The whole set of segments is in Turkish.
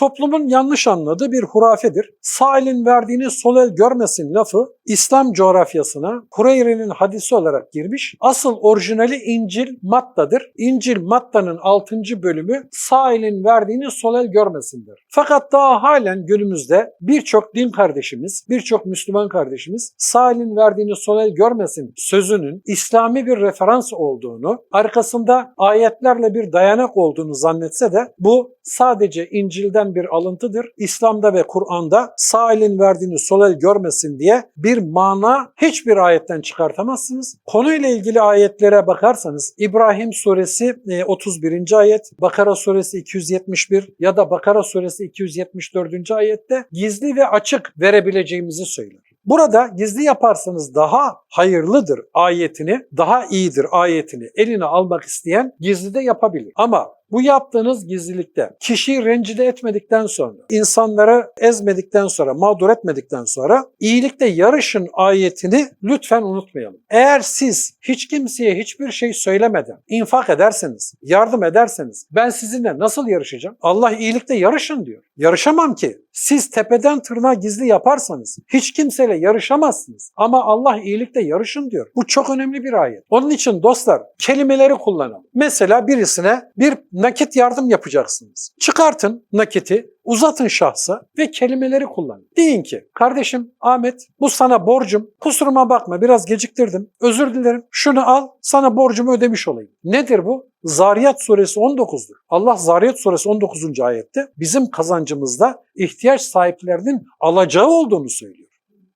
toplumun yanlış anladığı bir hurafedir. Sağ elin verdiğini sol el görmesin lafı İslam coğrafyasına Kureyre'nin hadisi olarak girmiş. Asıl orijinali İncil Matta'dır. İncil Matta'nın 6. bölümü sağ verdiğini sol el görmesindir. Fakat daha halen günümüzde birçok din kardeşimiz, birçok Müslüman kardeşimiz sağ verdiğini sol el görmesin sözünün İslami bir referans olduğunu, arkasında ayetlerle bir dayanak olduğunu zannetse de bu sadece İncil'den bir alıntıdır. İslam'da ve Kur'an'da sağ verdiğini sol el görmesin diye bir mana hiçbir ayetten çıkartamazsınız. Konuyla ilgili ayetlere bakarsanız İbrahim suresi e, 31. ayet, Bakara suresi 271 ya da Bakara suresi 274. ayette gizli ve açık verebileceğimizi söyler. Burada gizli yaparsanız daha hayırlıdır ayetini, daha iyidir ayetini eline almak isteyen gizli de yapabilir. Ama bu yaptığınız gizlilikte kişiyi rencide etmedikten sonra, insanları ezmedikten sonra, mağdur etmedikten sonra iyilikte yarışın ayetini lütfen unutmayalım. Eğer siz hiç kimseye hiçbir şey söylemeden infak ederseniz, yardım ederseniz ben sizinle nasıl yarışacağım? Allah iyilikte yarışın diyor. Yarışamam ki. Siz tepeden tırnağa gizli yaparsanız hiç kimseyle yarışamazsınız. Ama Allah iyilikte yarışın diyor. Bu çok önemli bir ayet. Onun için dostlar kelimeleri kullanalım. Mesela birisine bir nakit yardım yapacaksınız. Çıkartın nakiti, uzatın şahsa ve kelimeleri kullanın. Deyin ki kardeşim Ahmet bu sana borcum. Kusuruma bakma biraz geciktirdim. Özür dilerim. Şunu al sana borcumu ödemiş olayım. Nedir bu? Zariyat suresi 19'dur. Allah Zariyat suresi 19. ayette bizim kazancımızda ihtiyaç sahiplerinin alacağı olduğunu söylüyor.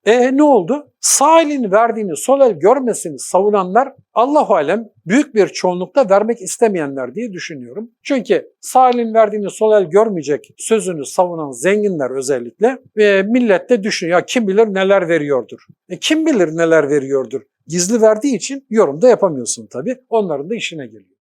E ne oldu? Sağ elin verdiğini sol el görmesini savunanlar Allahu alem büyük bir çoğunlukta vermek istemeyenler diye düşünüyorum. Çünkü sağ elin verdiğini sol el görmeyecek sözünü savunan zenginler özellikle ve millet de düşünüyor kim bilir neler veriyordur. E, kim bilir neler veriyordur? Gizli verdiği için yorum da yapamıyorsun tabii. Onların da işine geliyor.